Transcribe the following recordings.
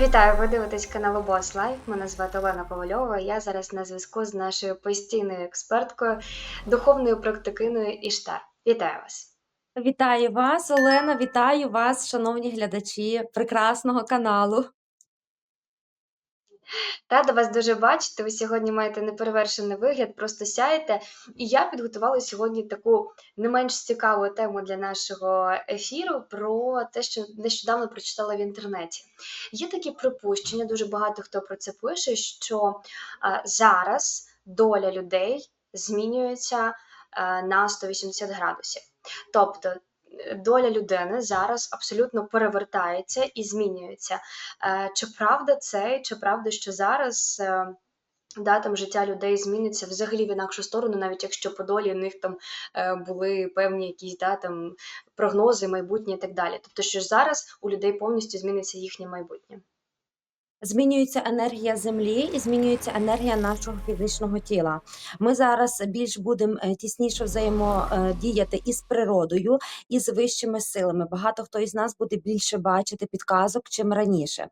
Вітаю, ви дивитесь канал Boss Life. Мене звати Олена Ковальова. Я зараз на зв'язку з нашою постійною експерткою, духовною практикиною Іштар. Вітаю вас! Вітаю вас, Олена. Вітаю вас, шановні глядачі прекрасного каналу. Рада вас дуже бачити. Ви сьогодні маєте неперевершений вигляд, просто сяєте. І я підготувала сьогодні таку не менш цікаву тему для нашого ефіру про те, що нещодавно прочитала в інтернеті. Є такі припущення, дуже багато хто про це пише, що зараз доля людей змінюється на 180 градусів. Тобто доля людини зараз абсолютно перевертається і змінюється. Е, Чи правда це, чи правда, що зараз датам да, там життя людей зміниться взагалі в інакшу сторону, навіть якщо по долі в них там е, були певні якісь да, там, прогнози, майбутнє і так далі. Тобто, що зараз у людей повністю зміниться їхнє майбутнє. Змінюється енергія землі і змінюється енергія нашого фізичного тіла. Ми зараз більш будемо е, тісніше взаємодіяти із природою і з вищими силами. Багато хто із нас буде більше бачити підказок, чим раніше.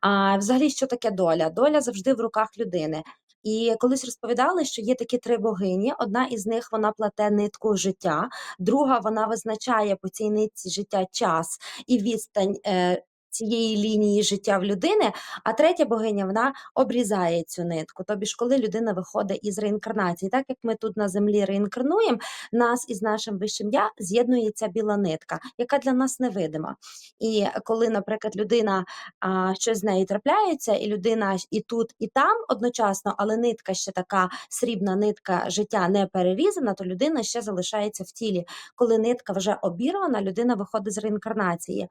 А взагалі, що таке доля? Доля завжди в руках людини. І колись розповідали, що є такі три богині. Одна із них вона плете нитку життя, друга вона визначає по цій нитці життя час і відстань. Цієї лінії життя в людини, а третя богиня вона обрізає цю нитку. Тобі ж, коли людина виходить із реінкарнації, так як ми тут на землі реінкарнуємо, нас із нашим вищим я з'єднує ця біла нитка, яка для нас невидима. І коли, наприклад, людина а, щось з нею трапляється, і людина і тут, і там одночасно, але нитка ще така срібна нитка життя не перерізана, то людина ще залишається в тілі. Коли нитка вже обірвана, людина виходить з реінкарнації.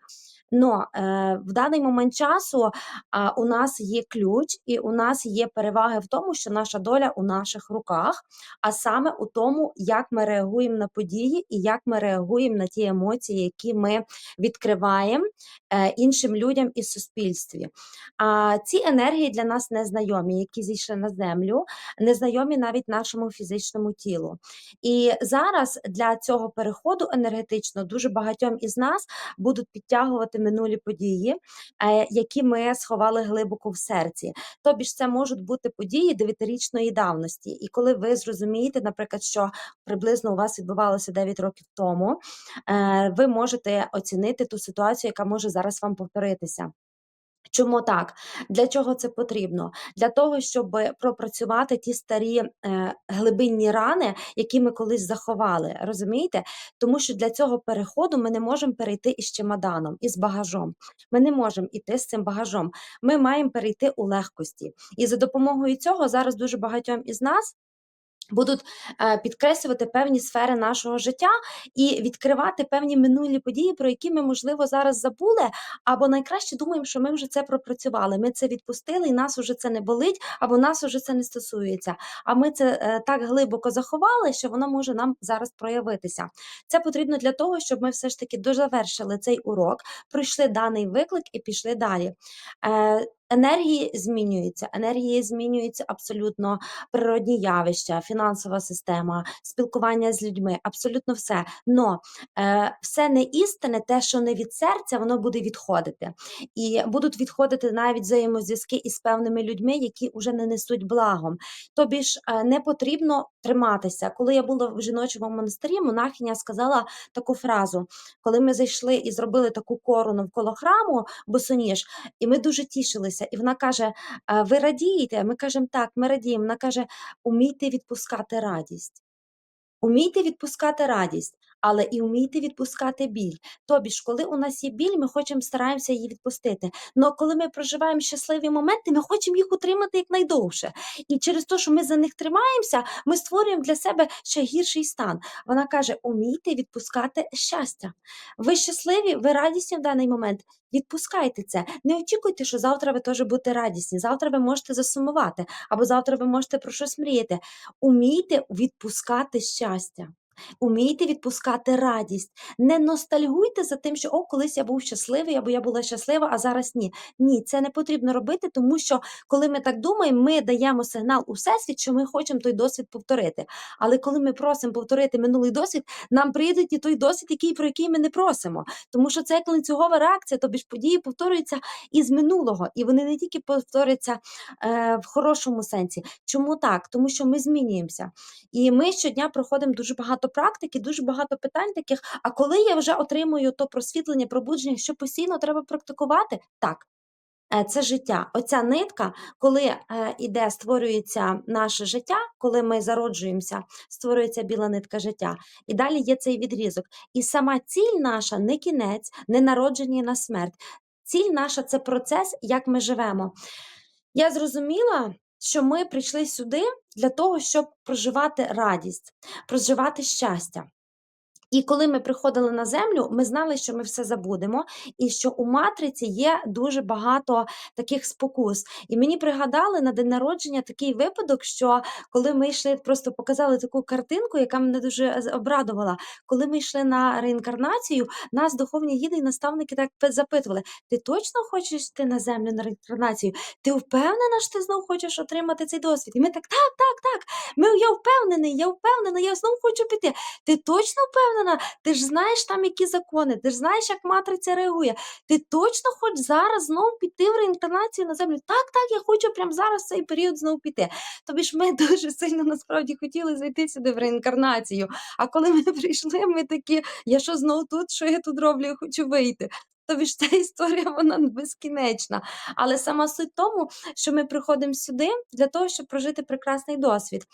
Но е, в даний момент часу а, у нас є ключ, і у нас є переваги в тому, що наша доля у наших руках, а саме у тому, як ми реагуємо на події і як ми реагуємо на ті емоції, які ми відкриваємо е, іншим людям і суспільстві. А ці енергії для нас незнайомі, які зійшли на землю, незнайомі навіть нашому фізичному тілу. І зараз для цього переходу енергетично дуже багатьом із нас будуть підтягувати минулі події, е, які ми сховали глибоко в серці. Тобі ж це можуть бути події дев'ятирічної давності. І коли ви зрозумієте, наприклад, що приблизно у вас відбувалося 9 років тому, е, ви можете оцінити ту ситуацію, яка може зараз вам повторитися. Чому так? Для чого це потрібно? Для того, щоб пропрацювати ті старі е, глибинні рани, які ми колись заховали. Розумієте? Тому що для цього переходу ми не можемо перейти із чемоданом, із багажом. Ми не можемо іти з цим багажом. Ми маємо перейти у легкості. І за допомогою цього зараз дуже багатьом із нас будуть е, підкреслювати певні сфери нашого життя і відкривати певні минулі події, про які ми, можливо, зараз забули, або найкраще думаємо, що ми вже це пропрацювали. Ми це відпустили, і нас уже це не болить, або нас уже це не стосується. А ми це е, так глибоко заховали, що воно може нам зараз проявитися. Це потрібно для того, щоб ми все ж таки дозавершили цей урок, пройшли даний виклик і пішли далі. Енергії змінюються, енергії змінюються абсолютно природні явища, фінансова система, спілкування з людьми, абсолютно все. Но е, все не істинне, те, що не від серця, воно буде відходити. І будуть відходити навіть взаємозв'язки із певними людьми, які вже не несуть благом. Тобі ж е, не потрібно триматися. Коли я була в жіночому монастирі, монахиня сказала таку фразу: коли ми зайшли і зробили таку кору навколо храму, босоніж, і ми дуже тішилися. І вона каже: Ви радієте? Ми кажемо, так, ми радіємо. Вона каже: умійте відпускати радість. Умійте відпускати радість, але і вмійте відпускати біль. Тобі ж, коли у нас є біль, ми хочемо стараємося її відпустити. Але коли ми проживаємо щасливі моменти, ми хочемо їх утримати якнайдовше. І через те, що ми за них тримаємося, ми створюємо для себе ще гірший стан. Вона каже: умійте відпускати щастя. Ви щасливі, ви радісні в даний момент. Відпускайте це. Не очікуйте, що завтра ви теж будете радісні. Завтра ви можете засумувати, або завтра ви можете про щось мріяти. Умійте відпускати щастя. Умійте відпускати радість. Не ностальгуйте за тим, що о, колись я був щасливий, або я була щаслива, а зараз ні. Ні, це не потрібно робити, тому що коли ми так думаємо, ми даємо сигнал у всесвіт, що ми хочемо той досвід повторити. Але коли ми просимо повторити минулий досвід, нам прийде і той досвід, який про який ми не просимо. Тому що це як ланцюгова реакція, тобі ж події повторюються із минулого, і вони не тільки повторюються е, в хорошому сенсі. Чому так? Тому що ми змінюємося. І ми щодня проходимо дуже багато практики, дуже багато питань таких. А коли я вже отримую то просвітлення, пробудження, що постійно треба практикувати, так. е, Це життя. Оця нитка, коли е, іде, створюється наше життя, коли ми зароджуємося, створюється біла нитка життя. І далі є цей відрізок. І сама ціль наша не кінець, не народження на смерть. Ціль наша це процес, як ми живемо. Я зрозуміла, що ми прийшли сюди для того, щоб проживати радість, проживати щастя. І коли ми приходили на землю, ми знали, що ми все забудемо, і що у матриці є дуже багато таких спокус. І мені пригадали на день народження такий випадок, що коли ми йшли, просто показали таку картинку, яка мене дуже обрадувала. Коли ми йшли на реінкарнацію, нас духовні гіди і наставники так запитували: ти точно хочеш йти на землю на реінкарнацію? Ти впевнена, що ти знову хочеш отримати цей досвід? І ми так, так, так, так. Ми, я впевнений, я впевнена, я знову хочу піти. Ти точно впевнена? Ти ж знаєш там які закони, ти ж знаєш, як матриця реагує. Ти точно хоч зараз знову піти в реінкарнацію на землю? Так, так, я хочу прямо зараз в цей період знову піти. Тобі ж ми дуже сильно насправді хотіли зайти сюди в реінкарнацію. А коли ми прийшли, ми такі, я що знову тут, що я тут роблю, я хочу вийти. Тобі ж ця історія вона безкінечна. Але сама суть тому, що ми приходимо сюди для того, щоб прожити прекрасний досвід.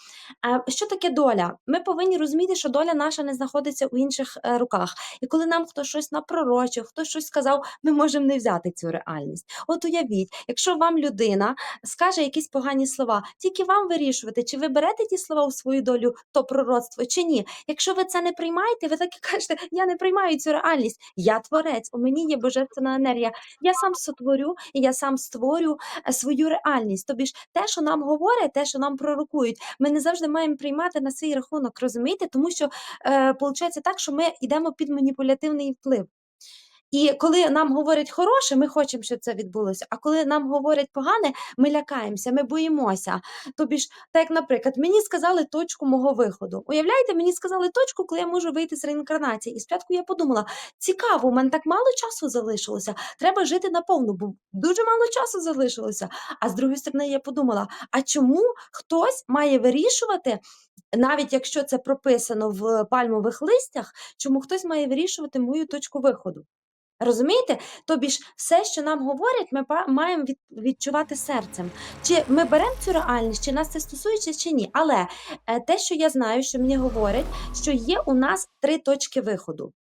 Е, Що таке доля? Ми повинні розуміти, що доля наша не знаходиться у інших е, руках. І коли нам хтось щось напророчив, хтось щось сказав, ми можемо не взяти цю реальність. От уявіть, якщо вам людина скаже якісь погані слова, тільки вам вирішувати, чи ви берете ті слова у свою долю, то пророцтво, чи ні. Якщо ви це не приймаєте, ви так і кажете, я не приймаю цю реальність. Я творець, у мені є божественна енергія. Я сам сотворю і я сам створю е, свою реальність. Тобі ж те, що нам говорять, те, що нам пророкують, ми не завжди маємо приймати на свій рахунок, розумієте? Тому що е, виходить так, що ми йдемо під маніпулятивний вплив. І коли нам говорять хороше, ми хочемо, щоб це відбулося. А коли нам говорять погане, ми лякаємося, ми боїмося. Тобі ж, так наприклад, мені сказали точку мого виходу. Уявляєте, мені сказали точку, коли я можу вийти з реінкарнації. І спочатку я подумала: цікаво, у мене так мало часу залишилося. Треба жити наповну, бо дуже мало часу залишилося. А з другої сторони, я подумала: а чому хтось має вирішувати, навіть якщо це прописано в пальмових листях, чому хтось має вирішувати мою точку виходу? Розумієте? Тобі ж все, що нам говорять, ми маємо від, відчувати серцем. Чи ми беремо цю реальність, чи нас це стосується, чи ні. Але е, те, що я знаю, що мені говорять, що є у нас три точки виходу.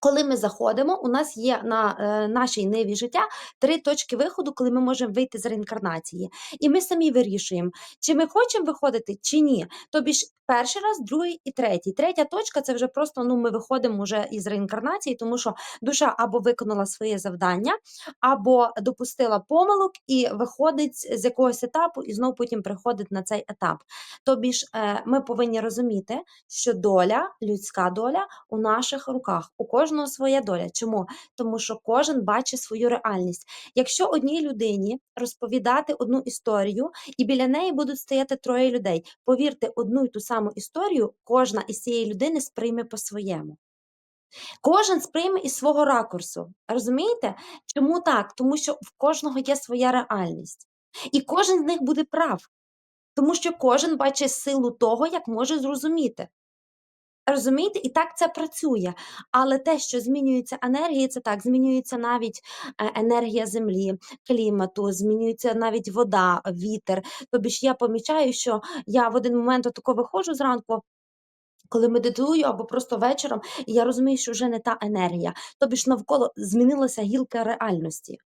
Коли ми заходимо, у нас є на е, нашій ниві життя три точки виходу, коли ми можемо вийти з реінкарнації. І ми самі вирішуємо, чи ми хочемо виходити, чи ні. Тобі ж перший раз, другий і третій. Третя точка це вже просто ну, ми виходимо вже із реінкарнації, тому що душа або виконала своє завдання, або допустила помилок і виходить з якогось етапу, і знову потім приходить на цей етап. Тобі ж е, ми повинні розуміти, що доля, людська доля у наших руках. У кожного своя доля. Чому? Тому що кожен бачить свою реальність. Якщо одній людині розповідати одну історію, і біля неї будуть стояти троє людей, повірте, одну й ту саму історію кожна із цієї людини сприйме по-своєму. Кожен сприйме із свого ракурсу. Розумієте? Чому так? Тому що в кожного є своя реальність. І кожен з них буде прав. Тому що кожен бачить силу того, як може зрозуміти. Розумієте, і так це працює. Але те, що змінюється енергії, це так, змінюється навіть е, енергія землі, клімату, змінюється навіть вода, вітер. Тобі ж я помічаю, що я в один момент отако виходжу зранку. Коли медитую або просто вечором, і я розумію, що вже не та енергія. Тобі ж навколо змінилася гілка реальності.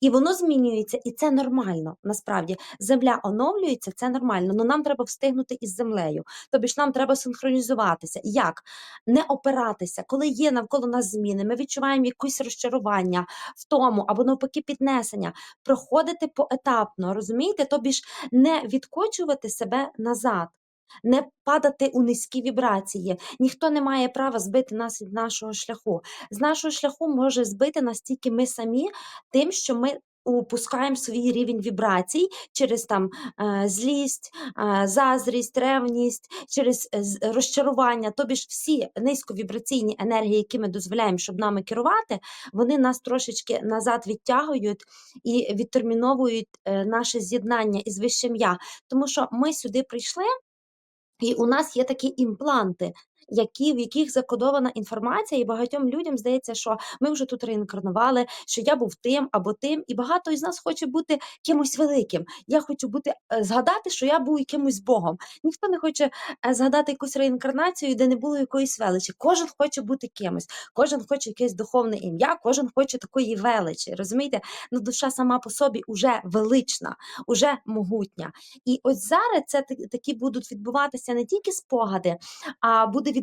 І воно змінюється, і це нормально. Насправді земля оновлюється, це нормально. але нам треба встигнути із землею. Тобі ж нам треба синхронізуватися. Як? Не опиратися, коли є навколо нас зміни, ми відчуваємо якесь розчарування в тому, або навпаки, піднесення. Проходити поетапно, розумієте? Тобі ж не відкочувати себе назад. Не падати у низькі вібрації. Ніхто не має права збити нас від нашого шляху. З нашого шляху може збити нас тільки ми самі, тим, що ми упускаємо свій рівень вібрацій через там е, злість, е, заздрість, ревність, через е, розчарування. Тобі ж всі низьковібраційні енергії, які ми дозволяємо, щоб нами керувати, вони нас трошечки назад відтягують і відтерміновують наше з'єднання із вищим я. Тому що ми сюди прийшли, і у нас є такі імпланти, які, в яких закодована інформація, і багатьом людям здається, що ми вже тут реінкарнували, що я був тим або тим, і багато із нас хоче бути кимось великим. Я хочу бути е, згадати, що я був якимось Богом. Ніхто не хоче е, згадати якусь реінкарнацію, де не було якоїсь величі. Кожен хоче бути кимось, кожен хоче якесь духовне ім'я, кожен хоче такої величі. Розумієте? Ну, душа сама по собі уже велична, уже могутня. І ось зараз це такі будуть відбуватися не тільки спогади, а буде відбуватися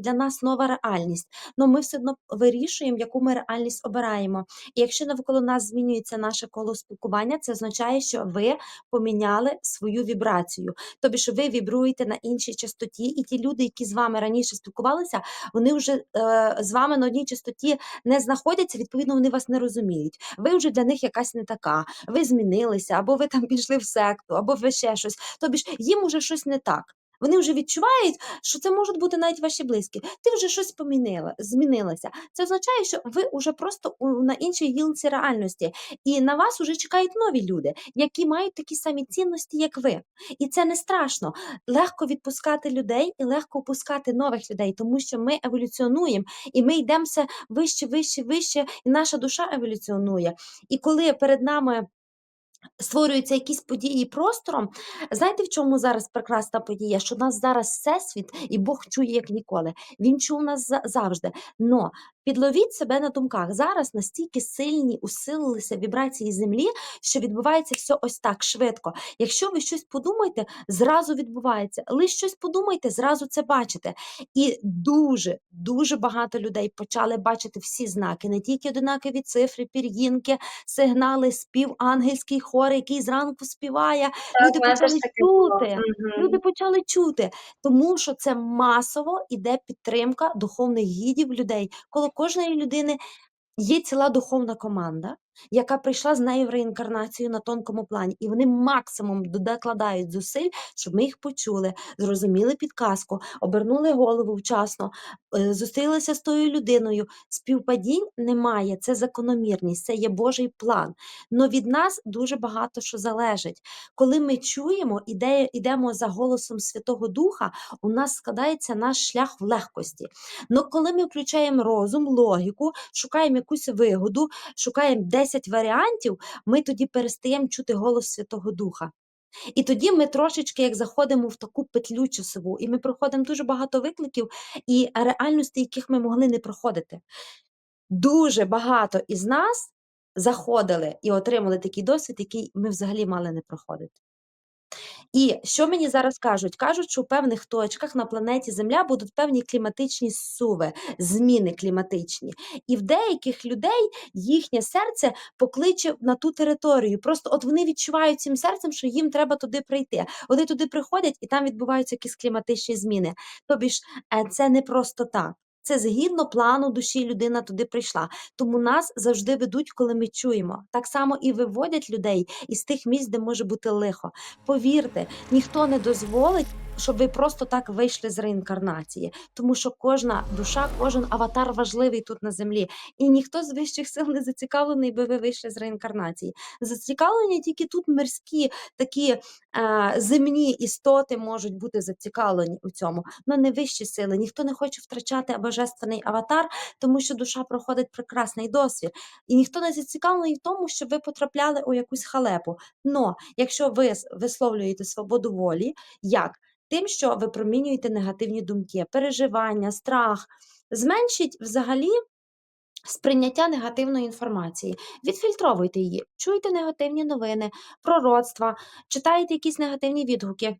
для нас нова реальність. Ну ми все одно вирішуємо, яку ми реальність обираємо. І якщо навколо нас змінюється наше коло спілкування, це означає, що ви поміняли свою вібрацію. Тобто, що ви вібруєте на іншій частоті, і ті люди, які з вами раніше спілкувалися, вони вже е, з вами на одній частоті не знаходяться. Відповідно, вони вас не розуміють. Ви вже для них якась не така. Ви змінилися, або ви там пішли в секту, або ви ще щось. Тобі ж їм уже щось не так. Вони вже відчувають, що це можуть бути навіть ваші близькі. Ти вже щось помінила, змінилася. Це означає, що ви вже просто на іншій гілці реальності, і на вас вже чекають нові люди, які мають такі самі цінності, як ви. І це не страшно. Легко відпускати людей і легко пускати нових людей, тому що ми еволюціонуємо і ми йдемо вище, вище, вище, і наша душа еволюціонує. І коли перед нами створюються якісь події простором. Знаєте, в чому зараз прекрасна подія? Що нас зараз всесвіт і Бог чує як ніколи. Він чув нас завжди. Но підловіть себе на думках. Зараз настільки сильні усилилися вібрації землі, що відбувається все ось так швидко. Якщо ви щось подумаєте, зразу відбувається. Лише щось подумайте, зразу це бачите. І дуже, дуже багато людей почали бачити всі знаки, не тільки одинакові цифри, пір'їнки, сигнали, спів, ангельський хор, який зранку співає. Так, Люди почали чути. Мгм. Люди почали чути, тому що це масово іде підтримка духовних гідів людей. Коло кожної людини є ціла духовна команда, яка прийшла з нею в реінкарнацію на тонкому плані, і вони максимум докладають зусиль, щоб ми їх почули, зрозуміли підказку, обернули голову вчасно, е, зустрілися з тою людиною. Співпадінь немає, це закономірність, це є Божий план. Но від нас дуже багато що залежить. Коли ми чуємо, іде, ідемо за голосом Святого Духа, у нас складається наш шлях в легкості. Но коли ми включаємо розум, логіку, шукаємо якусь вигоду, шукаємо 10 варіантів, ми тоді перестаємо чути голос Святого Духа. І тоді ми трошечки як заходимо в таку петлю часову, і ми проходимо дуже багато викликів і реальності, яких ми могли не проходити. Дуже багато із нас заходили і отримали такий досвід, який ми взагалі мали не проходити. І що мені зараз кажуть? Кажуть, що у певних точках на планеті Земля будуть певні кліматичні зсуви, зміни кліматичні. І в деяких людей їхнє серце покличе на ту територію. Просто от вони відчувають цим серцем, що їм треба туди прийти. Вони туди приходять, і там відбуваються якісь кліматичні зміни. Тобі ж е, це не просто так. Це згідно плану душі людина туди прийшла. Тому нас завжди ведуть, коли ми чуємо. Так само і виводять людей із тих місць, де може бути лихо. Повірте, ніхто не дозволить, щоб ви просто так вийшли з реінкарнації, тому що кожна душа, кожен аватар важливий тут на землі, і ніхто з вищих сил не зацікавлений, би ви вийшли з реінкарнації. Зацікавлені тільки тут мирські такі е, земні істоти можуть бути зацікавлені у цьому, але не вищі сили. Ніхто не хоче втрачати божественний аватар, тому що душа проходить прекрасний досвід, і ніхто не зацікавлений в тому, щоб ви потрапляли у якусь халепу. Но якщо ви висловлюєте свободу волі, як? Тим, що ви промінюєте негативні думки, переживання, страх, зменшіть взагалі сприйняття негативної інформації. Відфільтровуйте її, чуйте негативні новини, пророцтва, читайте якісь негативні відгуки.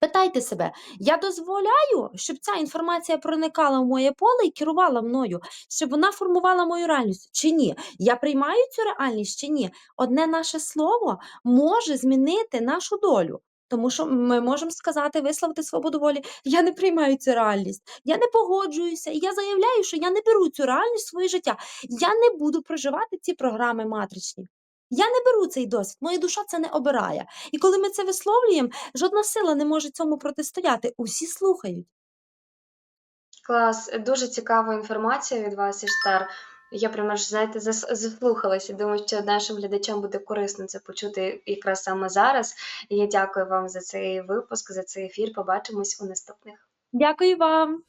Питайте себе, я дозволяю, щоб ця інформація проникала в моє поле і керувала мною, щоб вона формувала мою реальність чи ні? Я приймаю цю реальність чи ні? Одне наше слово може змінити нашу долю. Тому що ми можемо сказати, висловити свободу волі: "Я не приймаю цю реальність, я не погоджуюся, і я заявляю, що я не беру цю реальність в своє життя. Я не буду проживати ці програми матричні. Я не беру цей досвід, моя душа це не обирає". І коли ми це висловлюємо, жодна сила не може цьому протистояти. Усі слухають. Клас, дуже цікава інформація від вас, Іштар. Я прямо ж знаєте, зас заслухалася. Думаю, що нашим глядачам буде корисно це почути якраз саме зараз. Я дякую вам за цей випуск, за цей ефір. Побачимось у наступних. Дякую вам.